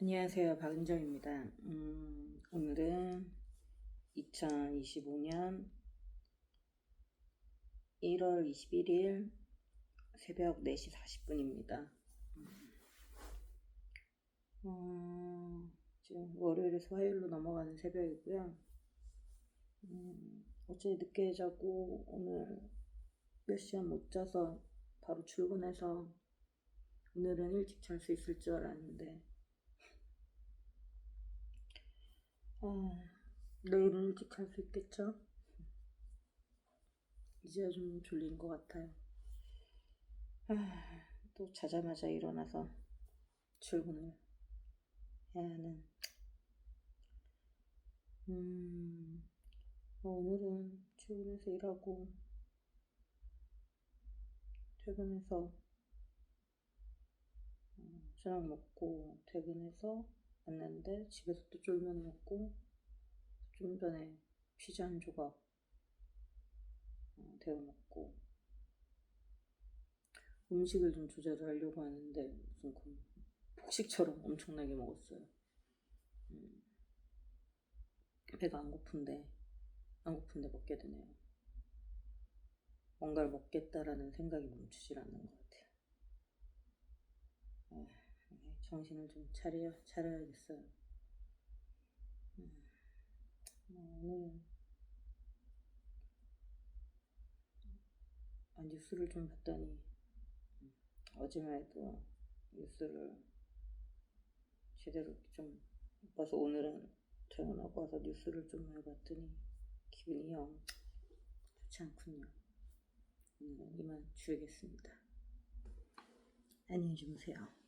안녕하세요. 박은정입니다. 음, 오늘은 2025년 1월 21일 새벽 4시 40분입니다. 어, 지금 월요일에서 화요일로 넘어가는 새벽이고요. 음, 어제 늦게 자고 오늘 몇 시간 못 자서 바로 출근해서 오늘은 일찍 잘 수 있을 줄 알았는데 아, 내일은 일찍 잘 수 있겠죠? 이제야 좀 졸린 것 같아요. 아, 또 자자마자 일어나서 출근을 해야 하는. 음, 어, 오늘은 출근해서 일하고 퇴근해서 어, 저녁 먹고 퇴근해서 왔는데 집에서 또 쫄면 먹고 좀 전에 피자 한 조각 어, 데워 먹고 음식을 좀 조절을 하려고 하는데 무슨 그 폭식처럼 엄청나게 먹었어요. 음, 배가 안 고픈데 안 고픈데 먹게 되네요. 뭔가를 먹겠다라는 생각이 멈추질 않는 것 같아요. 아, 정신을 좀 차려, 차려야겠어요. 음, 뭐 오늘은 아, 뉴스를 좀 봤더니 음, 어제만 해도 뉴스를 제대로 좀 못 봐서 오늘은 퇴근하고 와서 뉴스를 좀 많이 봤더니 기분이 영 좋지 않군요. 오늘은 이만 줄이겠습니다. 안녕히 주무세요.